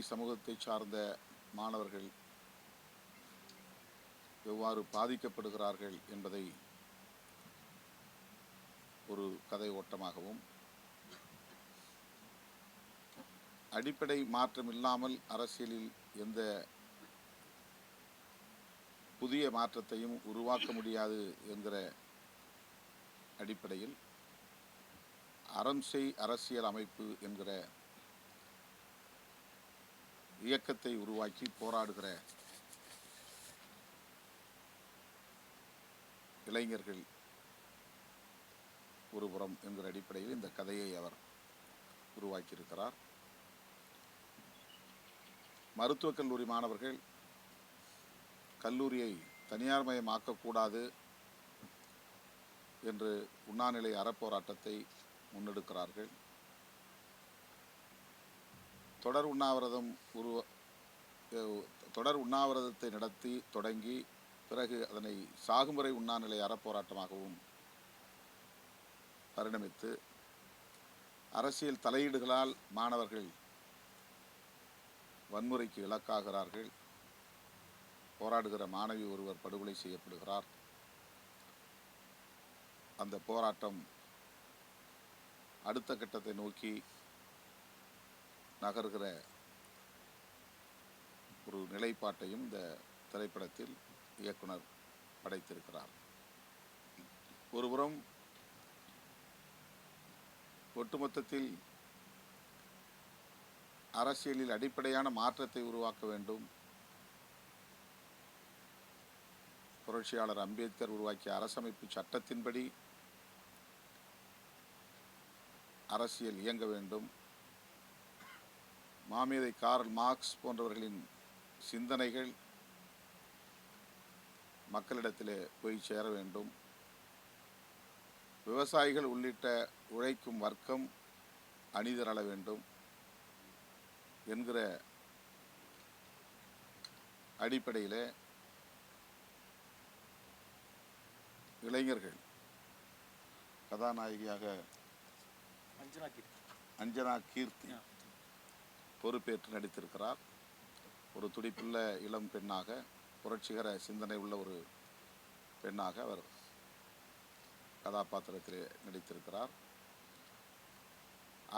விளிம்புநிலை சமூகத்தை சார்ந்த மாணவர்கள் எவ்வாறு பாதிக்கப்படுகிறார்கள் என்பதை ஒரு கதை ஓட்டமாகவும் அடிப்படை மாற்றம் இல்லாமல் அரசியலில் எந்த புதிய மாற்றத்தையும் உருவாக்க முடியாது என்கிற அடிப்படையில் அறம் செய் அரசியல் அமைப்பு என்கிற இயக்கத்தை உருவாக்கி போராடுகிற இளைஞர்கள் ஒருபுறம் என்கிற அடிப்படையில் இந்த கதையை அவர் உருவாக்கியிருக்கிறார். மருத்துவக் கல்லூரி மாணவர்கள் கல்லூரியை தனியார்மயமாக்கக்கூடாது என்று உண்ணாநிலை அறப்போராட்டத்தை முன்னெடுக்கிறார்கள். தொடர் உண்ணாவிரதம் உருவ தொடர் உண்ணாவிரதத்தை நடத்தி தொடங்கி பிறகு அதனை சாகுமுறை உண்ணாநிலை அறப்போராட்டமாகவும் பரிணமித்து அரசியல் தலையீடுகளால் மாணவர்கள் வன்முறைக்கு இலக்காகிறார்கள். போராடுகிற மாணவி ஒருவர் படுகொலை செய்யப்படுகிறார். அந்த போராட்டம் அடுத்த கட்டத்தை நோக்கி நகர்கிற ஒரு நிலைப்பாட்டையும் இந்த திரைப்படத்தில் இயக்குனர் படைத்திருக்கிறார். ஒருபுறம் ஒட்டுமொத்தத்தில் அரசியலில் அடிப்படையான மாற்றத்தை உருவாக்க வேண்டும். புரட்சியாளர் அம்பேத்கர் உருவாக்கிய அரசமைப்பு சட்டத்தின்படி அரசியல் இயங்க வேண்டும். மாமேதை கார்ல் மார்க்ஸ் போன்றவர்களின் சிந்தனைகள் மக்களிடத்திலே போய் சேர வேண்டும். விவசாயிகள் உள்ளிட்ட உழைக்கும் வர்க்கம் அணிதிரள வேண்டும் என்கிற அடிப்படையிலே இளைஞர்கள் கதாநாயகியாக அஞ்சனா கீர்த்தி. அஞ்சனா கீர்த்தி. பொறுப்பேற்று நடித்திருக்கிறார். ஒரு துடிப்புள்ள இளம் பெண்ணாக புரட்சிகர சிந்தனை உள்ள ஒரு பெண்ணாக அவர் கதாபாத்திரத்தில் நடித்திருக்கிறார்.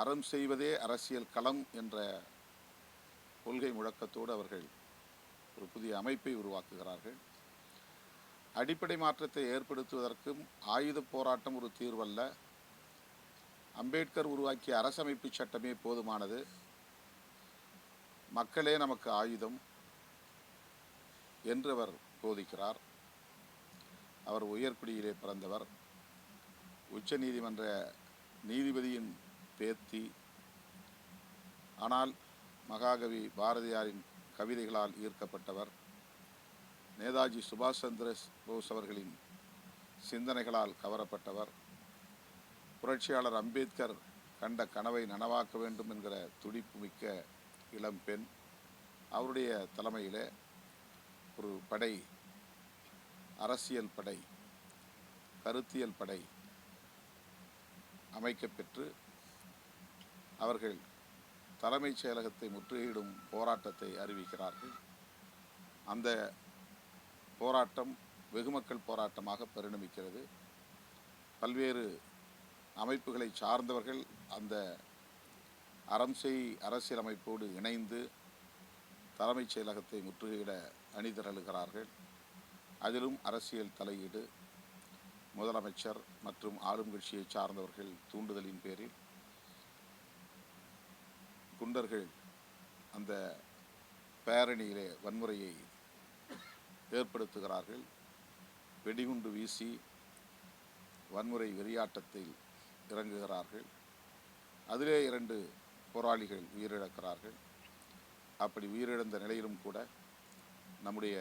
அறம் செய்வதே அரசியல் களம் என்ற கொள்கை முழக்கத்தோடு அவர்கள் ஒரு புதிய அமைப்பை உருவாக்குகிறார்கள். அடிப்படை மாற்றத்தை ஏற்படுத்துவதற்கும் ஆயுத போராட்டம் ஒரு தீர்வல்ல. அம்பேத்கர் உருவாக்கிய அரசமைப்பு சட்டமே போதுமானது. மக்களே நமக்கு ஆயுதம் என்று அவர் போதிக்கிறார். அவர் உயர்குடியிலே பிறந்தவர். உச்ச நீதிமன்ற நீதிபதியின் பேத்தி. ஆனால் மகாகவி பாரதியாரின் கவிதைகளால் ஈர்க்கப்பட்டவர். நேதாஜி சுபாஷ் சந்திர போஸ் அவர்களின் சிந்தனைகளால் கவரப்பட்டவர். புரட்சியாளர் அம்பேத்கர் கண்ட கனவை நனவாக்க வேண்டும் என்கிற துடிப்பு மிக்க இளம் பெண் அவருடைய தலைமையில் ஒரு படை அரசியல் படை கருத்தியல் படை அமைக்கப்பெற்று அவர்கள் தலைமைச் செயலகத்தை முற்றுகையிடும் போராட்டத்தை அறிவிக்கிறார்கள். அந்த போராட்டம் வெகுமக்கள் போராட்டமாக பரிணமிக்கிறது. பல்வேறு அமைப்புகளை சார்ந்தவர்கள் அந்த அறம் செய் அரசியலமைப்போடு இணைந்து தலைமைச் செயலகத்தை முற்றுகையிட அணிதிரழுகிறார்கள் அதிலும் அரசியல் தலையீடு முதலமைச்சர் மற்றும் ஆளும் கட்சியை சார்ந்தவர்கள் தூண்டுதலின் பேரில் குண்டர்கள் அந்த பேரணியிலே வன்முறையை ஏற்படுத்துகிறார்கள். வெடிகுண்டு வீசி வன்முறை வெறியாட்டத்தில் இறங்குகிறார்கள். அதிலே இரண்டு போராளிகள் உயிரிழக்கிறார்கள். அப்படி உயிரிழந்த நிலையிலும் கூட நம்முடைய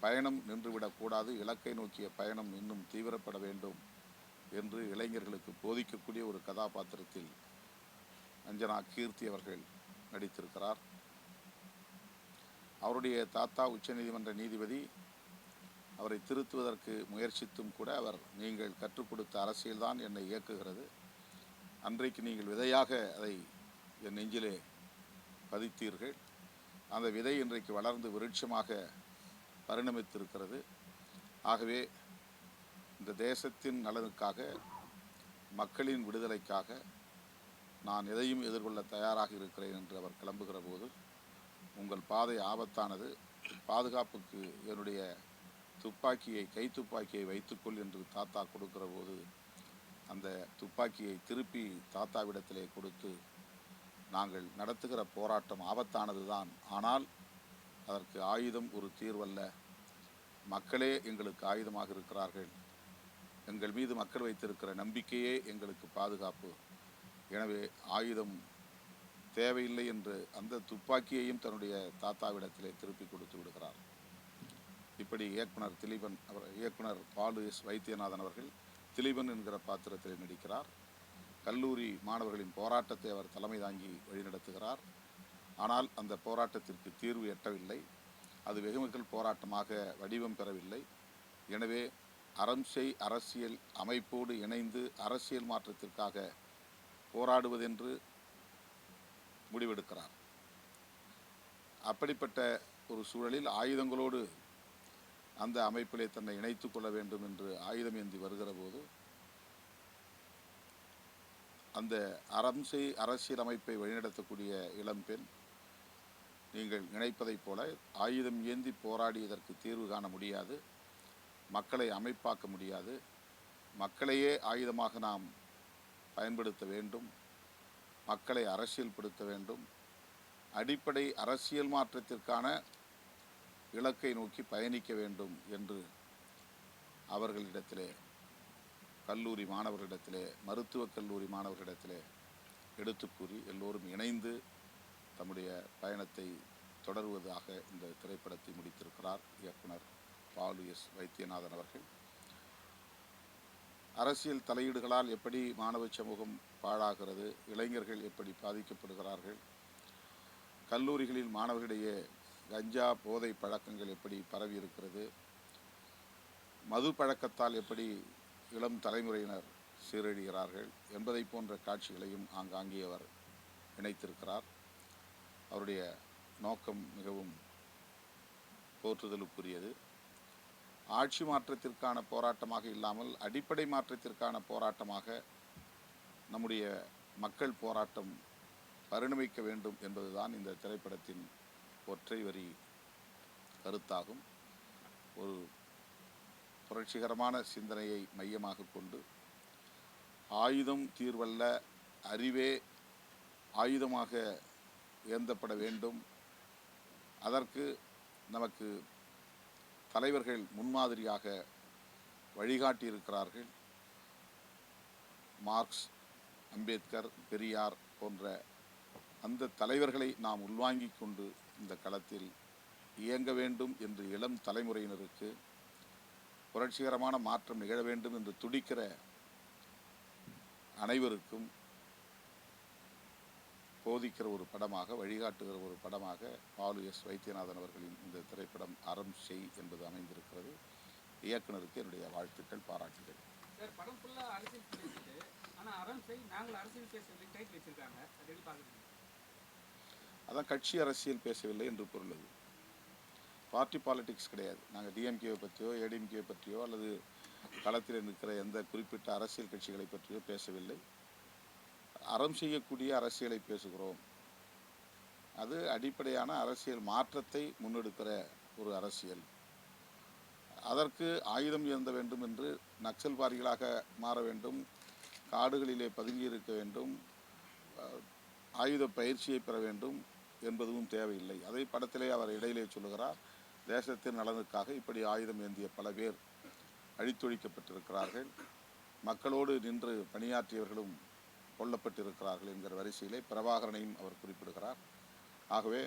பயணம் நின்றுவிடக்கூடாது இலக்கை நோக்கிய பயணம் இன்னும் தீவிரப்பட வேண்டும் என்று இளைஞர்களுக்கு போதிக்கக்கூடிய ஒரு கதாபாத்திரத்தில் அஞ்சனா கீர்த்தி அவர்கள் நடித்திருக்கிறார். அவருடைய தாத்தா உச்சநீதிமன்ற நீதிபதி. அவரை திருத்துவதற்கு முயற்சித்தும் கூட அவர் நீங்கள் கற்றுக் கொடுத்த அரசியல்தான் என்னை இயக்குகிறது. அன்றைக்கு நீங்கள் விதையாக அதை என் நெஞ்சிலே பதித்தீர்கள். அந்த விதை இன்றைக்கு வளர்ந்து விருட்சமாக பரிணமித்திருக்கிறது. ஆகவே இந்த தேசத்தின் நலனுக்காக மக்களின் விடுதலைக்காக நான் எதையும் எதிர்கொள்ள தயாராக இருக்கிறேன் என்று அவர் கிளம்புகிற போது உங்கள் பாதை ஆபத்தானது. பாதுகாப்புக்கு என்னுடைய துப்பாக்கியை கை துப்பாக்கியை வைத்துக்கொள் என்று தாத்தா கொடுக்கிற போது அந்த துப்பாக்கியை திருப்பி தாத்தாவிடத்திலே கொடுத்து நாங்கள் நடத்துகிற போராட்டம் ஆபத்தானது தான் ஆனால் அதற்கு ஆயுதம் ஒரு தீர்வல்ல. மக்களே எங்களுக்கு ஆயுதமாக இருக்கிறார்கள். எங்கள் மீது மக்கள் வைத்திருக்கிற நம்பிக்கையே எங்களுக்கு பாதுகாப்பு. எனவே ஆயுதம் தேவையில்லை என்று அந்த துப்பாக்கியையும் தன்னுடைய தாத்தாவிடத்திலே திருப்பி கொடுத்து விடுகிறார். இப்படி இயக்குனர் திலீபன் அவர் இயக்குனர் பாலு எஸ் வைத்தியநாதன் அவர்கள் திலீபன் என்கிற பாத்திரத்தில் நடிக்கிறார். கல்லூரி மாணவர்களின் போராட்டத்தை அவர் தலைமை தாங்கி வழிநடத்துகிறார். ஆனால் அந்த போராட்டத்திற்கு தீர்வு எட்டவில்லை. அது வெகுமக்கள் போராட்டமாக வடிவம் பெறவில்லை. எனவே அறம்செய் அரசியல் அமைப்போடு இணைந்து அரசியல் மாற்றத்திற்காக போராடுவதென்று முடிவெடுக்கிறார். அப்படிப்பட்ட ஒரு சூழலில் ஆயுதங்களோடு அந்த அமைப்பிலே தன்னை இணைத்து கொள்ள வேண்டும் என்று ஆயுதம் ஏந்தி வருகிற போது அந்த அறம் செய் வழிநடத்தக்கூடிய இளம்பெண் நீங்கள் நினைப்பதைப் போல ஆயுதம் ஏந்தி போராடி இதற்கு தீர்வு காண முடியாது மக்களை அமைப்பாக்க முடியாது மக்களையே ஆயுதமாக நாம் பயன்படுத்த வேண்டும் மக்களை அரசியல்படுத்த வேண்டும் அடிப்படை அரசியல் மாற்றத்திற்கான இலக்கை நோக்கி பயணிக்க வேண்டும் என்று அவர்களிடத்திலே கல்லூரி மாணவர்களிடத்திலே மருத்துவக் கல்லூரி மாணவர்களிடத்திலே எடுத்து கூறி எல்லோரும் இணைந்து தம்முடைய பயணத்தை தொடருவதாக இந்த திரைப்படத்தை முடித்திருக்கிறார் இயக்குனர் பாலு எஸ் வைத்தியநாதன் அவர்கள். அரசியல் தலையீடுகளால் எப்படி மாணவ சமூகம் பாழாகிறது இளைஞர்கள் எப்படி பாதிக்கப்படுகிறார்கள் கல்லூரிகளில் மாணவர்களிடையே கஞ்சா போதை பழக்கங்கள் எப்படி பரவி இருக்கிறது மது பழக்கத்தால் எப்படி இளம் தலைமுறையினர் சீரழிகிறார்கள் என்பதை போன்ற காட்சிகளையும் ஆங்காங்கே அவர் இணைத்திருக்கிறார். அவருடைய நோக்கம் மிகவும் போற்றுதலுக்குரியது. ஆட்சி மாற்றத்திற்கான போராட்டமாக இல்லாமல் அடிப்படை மாற்றத்திற்கான போராட்டமாக நம்முடைய மக்கள் போராட்டம் பரிணமிக்க வேண்டும் என்பதுதான் இந்த திரைப்படத்தின் ஒற்றை வரி கருத்தாகும். ஒரு புரட்சிகரமான சிந்தனையை மையமாக கொண்டு ஆயுதம் தீர்வல்ல அறிவே ஆயுதமாக ஏந்தப்பட வேண்டும். அதற்கு நமக்கு தலைவர்கள் முன்மாதிரியாக வழிகாட்டியிருக்கிறார்கள். மார்க்ஸ் அம்பேத்கர் பெரியார் போன்ற அந்த தலைவர்களை நாம் உள்வாங்கிக் கொண்டு இந்த களத்தில் இயங்க வேண்டும் என்று இளம் தலைமுறையினருக்கு புரட்சிகரமான மாற்றம் நிகழ வேண்டும் என்று துடிக்கிற அனைவருக்கும் போதிக்கிற ஒரு படமாக வழிகாட்டுகிற ஒரு படமாக பாலு எஸ் வைத்தியநாதன் அவர்களின் இந்த திரைப்படம் அறம் செய் என்பது அமைந்திருக்கிறது. இயக்குனருக்கு என்னுடைய வாழ்த்துக்கள் பாராட்டுகள். அதான் கட்சி அரசியல் பேசவில்லை என்று பொருள் பார்ட்டி பாலிட்டிக்ஸ் கிடையாது. நாங்கள் டிஎம்கேவை பற்றியோ ஏடிஎம்கேவை பற்றியோ அல்லது களத்தில் இருக்கிற எந்த குறிப்பிட்ட அரசியல் கட்சிகளை பற்றியோ பேசவில்லை. அறம் செய்யக்கூடிய அரசியலை பேசுகிறோம். அது அடிப்படையான அரசியல் மாற்றத்தை முன்னெடுக்கிற ஒரு அரசியல். அதற்கு ஆயுதம் ஏந்த வேண்டும் என்று நக்சல்வாரிகளாக மாற வேண்டும். காடுகளிலே பதுங்கியிருக்க வேண்டும். ஆயுத பயிற்சியை பெற வேண்டும் என்பதும் தேவையில்லை. அதை படத்திலே அவர் இடையிலே சொல்லுகிறார். தேசத்தின் நலனுக்காக இப்படி ஆயுதம் ஏந்திய பல பேர் அழித்தொழிக்கப்பட்டிருக்கிறார்கள். மக்களோடு நின்று பணியாற்றியவர்களும் கொல்லப்பட்டிருக்கிறார்கள் என்கிற வரிசையிலே பிரபாகரனையும் அவர் குறிப்பிடுகிறார். ஆகவே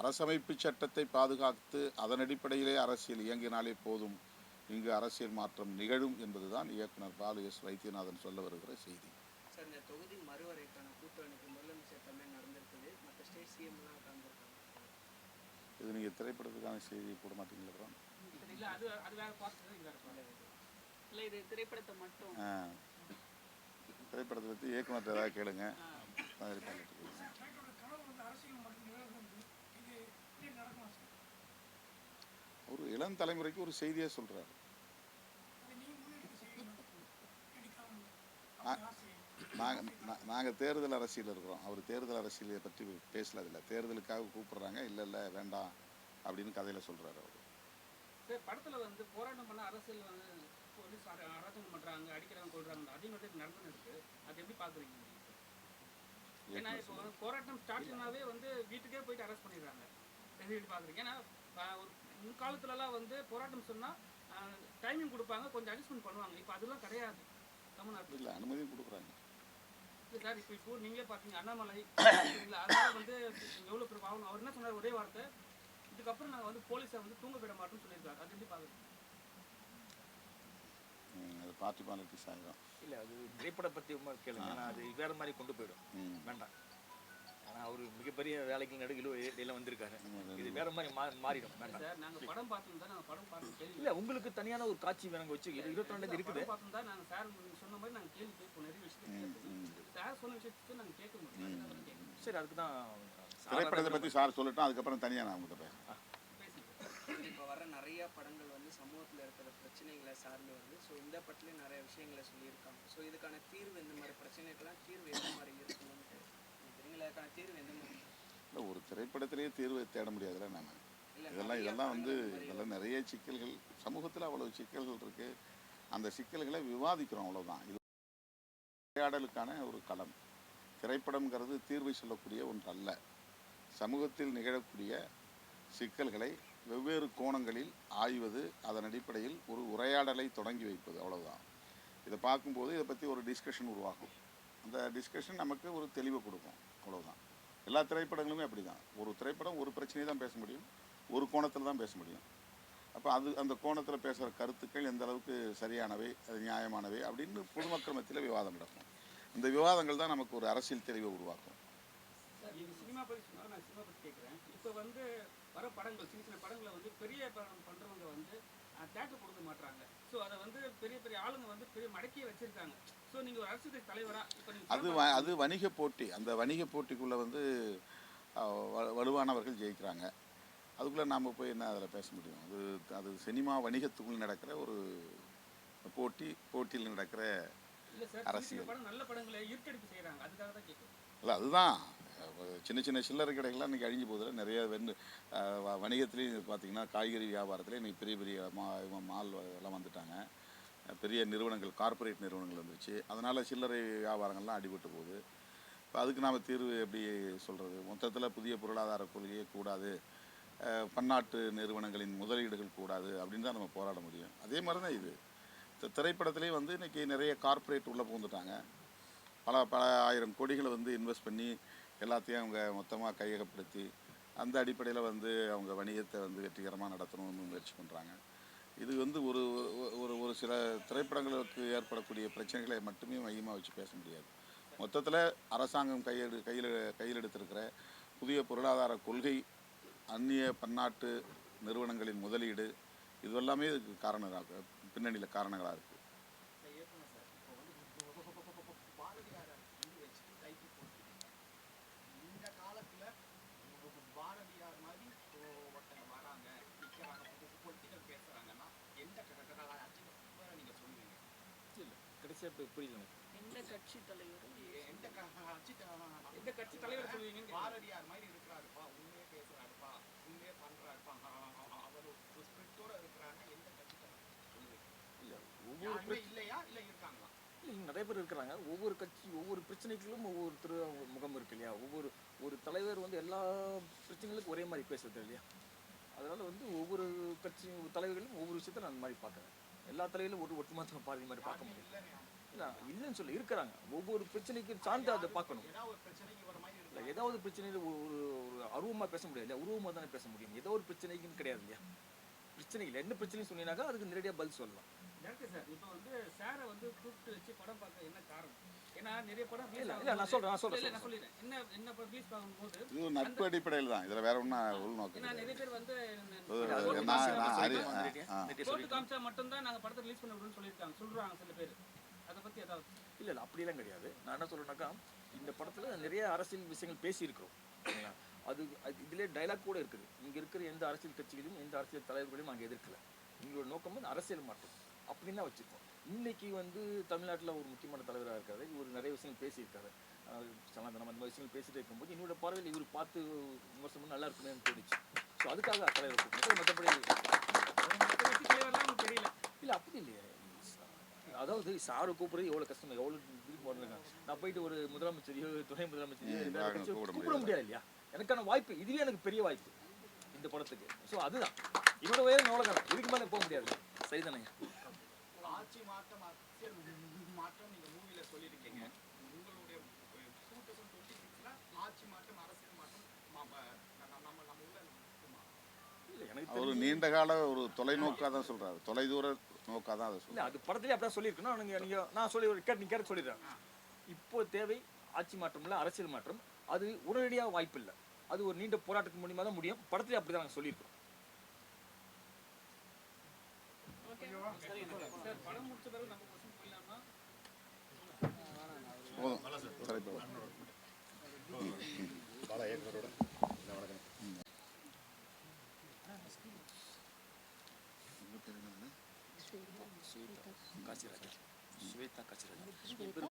அரசமைப்பு சட்டத்தை பாதுகாத்து அதன் அடிப்படையிலே அரசியல் இயங்கினாலே போதும். இங்கு அரசியல் மாற்றம் நிகழும் என்பதுதான் இயக்குனர் பாலு எஸ் வைத்தியநாதன் சொல்ல வருகிற செய்தி. சார் இந்த தொகுதி மறுவரைக்கான கூட்டணிக்கு முதலமைச்சர் தமிழ் நடந்திருக்குது. மற்ற ஸ்டேட் சிஎம்லாம் இது நீங்கள் திரைப்படத்துக்கான செய்தி போட மாட்டீங்களா அப்புறம் சரி இல்லை அது அது வேற பார்த்து இது வேற பார்த்து இல்லை இது திரைப்படத்தை மட்டும். ஆ. திரைப்படத்தை பற்றி இயக்குனர்கிட்ட ஏதாவது கேளுங்க. மாதிரி பண்ணிட்டு இருக்கீங்க. ஒரு இளம் தலைமுறைக்கு ஒரு செய்தியை சொல்றாரு. நாங்கள் நாங்கள் தேர்தல் அரசியல் இருக்கிறோம். அவர் தேர்தல் அரசியலை பற்றி பேசல அதில் தேர்தலுக்காக கூப்பிடுறாங்க. இல்லை இல்லை வேண்டாம் அப்படின்னு கதையில் சொல்கிறாரு அவர். சார் படத்துல வந்து போராட்டம் பண்ண அரசியல் வந்து போலீஸ் அராஜகம் பண்றாங்க அடிக்கிறாங்க கொள்றாங்க அதே மாதிரி இருக்கு. அது எப்படி பாக்குறீங்க? நீங்க? ஏன்னா இப்போ போராட்டம் ஸ்டார்டிங்னாவே வந்து வீட்டுக்கே போயிட்டு அரெஸ்ட் பண்ணிடுறாங்க. எப்படி ஏன்னா ஒரு முன்காலத்துலலாம் வந்து போராட்டம் சொன்னா டைமிங் கொடுப்பாங்க கொஞ்சம் அட்ஜஸ்ட்மெண்ட் பண்ணுவாங்க. இப்போ அதெல்லாம் கிடையாது. தமிழ்நாட்டில். இல்லை அனுமதியும் கொடுக்குறாங்க. சார் இப்போ இப்போ நீங்களே பார்த்தீங்க அண்ணாமலை. இல்லை அதனால வந்து எவ்வளோ பேர் பாவம் அவர் என்ன சொன்னார்? ஒரே வார்த்தை. இதுக்கப்புறம் நாங்கள் வந்து போலீஸை வந்து தூங்க விட மாட்டோம்னு சொல்லியிருக்காரு. அது எப்படி பார்க்குறீங்க ம், அது பார்ட்டி பாலிட்டிக்ஸ் ஆகிடும் இல்லை அது திரைப்படம் பற்றி கேளுங்க. அது வேற மாதிரி கொண்டு போயிடும். வேண்டாம். ஏன்னா அவர் மிகப்பெரிய வேலைக்கு நடுவில் இடையில வந்திருக்காரு. இது வேற மாதிரி மா மாறிடும். நாங்கள் நாங்கள் இல்லை. உங்களுக்கு தனியான ஒரு காட்சி வேணுங்க வச்சு இது இருபத்தி ரெண்டு இருக்குது. படம் பார்த்தோம் தான் நாங்கள் சார் நாங்கள் நாங்கள் அதுக்கு தான் திரைப்படத்தை பற்றி சார் சொல்லட்டும். அதுக்கப்புறம் தனியாக நான் உங்கள்கிட்ட பேசுகிறேன் இப்போ வர நிறைய படங்கள் வந்து சமூகத்தில் இருக்கிற பிரச்சனைகளை சார்ந்து வருது. ஸோ இந்த படத்துலேயும் நிறைய விஷயங்களை சொல்லியிருக்காங்க. ஸோ இதுக்கான தீர்வு இந்த மாதிரி பிரச்சனைக்கெல்லாம் தீர்வு எந்த மாதிரி இருக்கணும்னு தீர்வு எந்த மாதிரி? இல்லை ஒரு திரைப்படத்திலேயே தீர்வு தேட முடியாதுல்ல நாம இல்லை இதெல்லாம் இதெல்லாம் வந்து இதெல்லாம் நிறைய சிக்கல்கள் சமூகத்தில் அவ்வளவு சிக்கல்கள் இருக்கு. அந்த சிக்கல்களை விவாதிக்கிறோம் அவ்வளவுதான். இது உரையாடலுக்கான ஒரு களம். திரைப்படம்ங்கிறது தீர்வை சொல்லக்கூடிய ஒன்று அல்ல சமூகத்தில் நிகழக்கூடிய சிக்கல்களை வெவ்வேறு கோணங்களில் ஆய்வது அதன் அடிப்படையில் ஒரு உரையாடலை தொடங்கி வைப்பது அவ்வளவுதான். இதை பார்க்கும்போது இதை பற்றி ஒரு டிஸ்கஷன் உருவாகும் அந்த டிஸ்கஷன் நமக்கு ஒரு தெளிவை கொடுக்கும். அவ்வளோதான் எல்லா திரைப்படங்களுமே அப்படி தான் ஒரு திரைப்படம் ஒரு பிரச்சனையை தான் பேச முடியும். ஒரு கோணத்தில் தான் பேச முடியும். அப்போ அது அந்த கோணத்தில் பேசுகிற கருத்துக்கள் எந்த அளவுக்கு சரியானவை அது நியாயமானவை அப்படின்னு பொதுமக்கள் மத்தியில் விவாதம் நடக்கும். இந்த விவாதங்கள் தான் நமக்கு ஒரு அரசியல் தெளிவை உருவாக்கும். சினிமா பற்றி சொன்னாலும் நான் சினிமா பற்றி கேட்குறேன். இப்போ வந்து வர படங்கள் சின்ன சின்ன படங்களை வந்து பெரிய படம் பண்ணுறவங்க வந்து தேட்டர் கொடுக்க மாட்டுறாங்க ஸோ அதை வந்து பெரிய பெரிய ஆளுங்க வந்து பெரிய மடக்கியே வச்சிருக்காங்க. அது வ- அது வணிக போட்டி. அந்த வணிக போட்டிக்குள்ளே வந்து வலுவானவர்கள் ஜெயிக்கிறாங்க. அதுக்குள்ளே நாம் போய் என்ன அதில் பேச முடியும்? அது அது சினிமா வணிகத்துக்குள் நடக்கிற ஒரு போட்டி போட்டியில் நடக்கிற அரசியல். இல்லை அதுதான். சின்ன சின்ன சில்லறை கடைகள்லாம் இன்றைக்கி அழிஞ்சு போதில் நிறைய வெண்டு வணிகத்துலேயும் பார்த்தீங்கன்னா காய்கறி வியாபாரத்தில் இன்றைக்கி பெரிய பெரிய மா மால் எல்லாம் வந்துட்டாங்க. பெரிய நிறுவனங்கள் கார்ப்பரேட் நிறுவனங்கள் வந்துச்சு அதனால் சில்லறை வியாபாரங்கள்லாம் அடிபட்டு போகுது. இப்போ அதுக்கு நாம் தீர்வு எப்படி சொல்கிறது மொத்தத்தில் புதிய பொருளாதார கொள்கையே கூடாது. பன்னாட்டு நிறுவனங்களின் முதலீடுகள் கூடாது அப்படின்னு தான் நம்ம போராட முடியும். அதே மாதிரி தான் இது தி- வந்து இன்றைக்கி நிறைய கார்ப்பரேட் உள்ளே புகுந்துட்டாங்க. பல பல ஆயிரம் கோடிகளை வந்து இன்வெஸ்ட் பண்ணி எல்லாத்தையும் அவங்க மொத்தமாக கையகப்படுத்தி அந்த அடிப்படையில் வந்து அவங்க வணிகத்தை வந்து வெற்றிகரமாக நடத்தணும்னு முயற்சி பண்ணுறாங்க இது வந்து ஒரு ஒரு- ஒரு சில திரைப்படங்களுக்கு ஏற்படக்கூடிய பிரச்சனைகளை மட்டுமே மையமாக வச்சு பேச முடியாது. மொத்தத்தில் அரசாங்கம் கையெடு கையில் கையில் எடுத்திருக்கிற புதிய பொருளாதார கொள்கை அந்நிய பன்னாட்டு நிறுவனங்களின் முதலீடு இதுவெல்லாமே இதுக்கு காரணங்களாக பின்னணியில் காரணங்களாக இருக்குது இந்த காலத்துல உங்களுக்கு பாரதியார் மாதிரி ஒ- ஒருத்தங்க வராங்க நிக்கிறாங்க பொலிட்டிக்கல் பேசுறாங்கன்னா எந்த கட்சி நீங்க சொல்லுவீங்க இப்போ புரியல எனக்கு எந்த கட்சி தலைவரும் எந்த கட்சி எந்த கட்சி தலைவர் சொல்லுவீங்கன்னு பாரதியார் மாதிரி இருக்கிறாருப்பா உண்மையே பேசுறாருப்பா உண்மையே பண்றாருப்பா அவர் ஒரு ஸ்பிரிட்டோட இருக்கிறாங்க எந்த கட்சி சொல்லுவீங்க இல்லை ஒவ்வொரு இல்லையா இல்ல இருக்காங்களா நிறைய பேர் இருக்கிறாங்க ஒவ்வொரு கட்சி ஒவ்வொரு பிரச்சனைகளும் ஒவ்வொருத்தர் முகம் இருக்கு இல்லையா ஒவ்வொரு ஒரு தலைவர் வந்து எல்லா பிரச்சனைகளுக்கும் ஒரே மாதிரி பேசுறது இல்லையா அதனால வந்து ஒவ்வொரு கட்சி தலைவர்களும் ஒவ்வொரு விஷயத்த நான் அந்த மாதிரி பார்க்குறேன் எல்லா தலைவர்களும் ஒரு ஒட்டுமொத்த பார்வை மாதிரி பார்க்க முடியும் இல்லை இல்லைன்னு சொல்லி இருக்கிறாங்க. ஒவ்வொரு பிரச்சனைக்கும் சார்ந்து அதை பார்க்கணும். ஏதாவது ஒரு பிரச்சனைக்கு வர மாதிரி இல்லை ஏதாவது பிரச்சனையில் ஒரு ஒரு அருவமாக பேச முடியாது. இல்லையா உருவமாக தானே பேச முடியும். ஏதோ ஒரு பிரச்சனைக்குன்னு கிடையாது இல்லையா? பிரச்சனை இல்லை. என்ன பிரச்சனைன்னு சொன்னீங்கன்னாக்கா அதுக்கு நேரடியாக பதில் சொல்லலாம். Director sir. இப்போ வந்து சாரை வந்து கூப்பிட்டு வச்சு படம் பார்க்க என்ன காரணம்? ஏன்னா நிறைய படம் release இல்ல, இல்ல, ஆகும்போது- நான் சொல்றேன், நான் சொல்றேன், இல்ல, நான் சொல்லிடுறேன். என்ன என்ன படம் ரிலீஸ் ஆகும்போது இது ஒரு நட்பு அடிப்படையில் தான் இதில் வேற ஒன்றும் உள்நோக்கம் ஏன்னா கிடையாது. நிறைய பேர் வந்து ஒரு நான் மட்டும்தான் நாங்க படத்தை ரிலீஸ் பண்ண சொல்லியிருக்காங்க சொல்றாங்க சில பேர். ஏதாவது? இல்லை இல்லை அப்படிலாம் கிடையாது. நான் என்ன சொல்றேன்னாக்கா இந்த படத்தில் நிறைய அரசியல் விஷயங்கள் பேசியிருக்கிறோம். சரிங்களா அது அது இதிலே டைலாக் கூட இருக்குது. இங்கே இருக்கிற எந்த அரசியல் கட்சிகளையும் எந்த அரசியல் தலைவர்களையும் நாங்கள் எதிர்க்கல. எங்களோட நோக்கம் வந்து அரசியல் மாற்றம். அப்படின்னு தான் வச்சுருக்கோம். இன்னைக்கு வந்து தமிழ்நாட்டில் ஒரு முக்கியமான தலைவராக இருக்காரு. இவர் நிறைய விஷயங்கள் பேசியிருக்காரு. சனாதனம் அந்த மாதிரி விஷயங்கள் பேசிட்டு இருக்கும்போது என்னோட பார்வையில் இவர் பார்த்து விமர்சனம் நல்லா இருக்குமேன்னு தோணுச்சு. ஸோ அதுக்காக தலைவர் மற்றபடி தெரியல. இல்லை அப்படி இல்லையே. அதாவது சாரு கூப்பிடுறது எவ்வளோ கஷ்டம் எவ்வளோ திருப்பி போடுறாங்க நான் போயிட்டு ஒரு முதலமைச்சரையோ துணை முதலமைச்சரையோ வேற கூப்பிட முடியாது. இல்லையா? எனக்கான வாய்ப்பு இதுவே எனக்கு பெரிய வாய்ப்பு இந்த படத்துக்கு. ஸோ அதுதான். என்னோட உயரம் எவ்வளோ காலம் இதுக்கு மேலே போக முடியாது. சரிதானே ஆட்சி மாற்றம் அரசியல் மாற்றம் நீங்க மூவில சொல்லியிருக்கீங்க. உங்களுடைய டூ தௌசண்ட் டுவெண்ட்டி சிக்ஸ்ல ஆட்சி மாற்றம் அரசியல் மாற்றம் ம- ம- நம்ம நம்ம நம்ம உள்ள இருக்குமா இல்லை எனக்கு அவர் தெரிஞ்சு- நீண்ட கால ஒரு தொலைநோக்காக தான் சொல்றாரு. தொலைதூர நோக்காக தான் அதை இல்லை அது படத்துலேயே அப்படிதான் சொல்லியிருக்கணும். நீங்கள் நீங்கள் நான் சொல்லி ஒரு கேட்டு நீ கேட்டு சொல்லிடுறேன். இப்போ தேவை ஆட்சி மாற்றம் இல்லை அரசியல் மாற்றம். அது உடனடியாக வாய்ப்பு இல்லை. அது ஒரு நீண்ட போராட்டத்துக்கு மூலியமாக தான் முடியும். படத்துலேயே அப்படி தான் நாங்கள் சொல்லியிருக்கோம் சார் படம் முடிச்ச பிறகு நம்ம கொஸ்டின் போயிடலாமா போதும் சரி போதும் காசிராஜா ஸ்வேதா காசிராஜா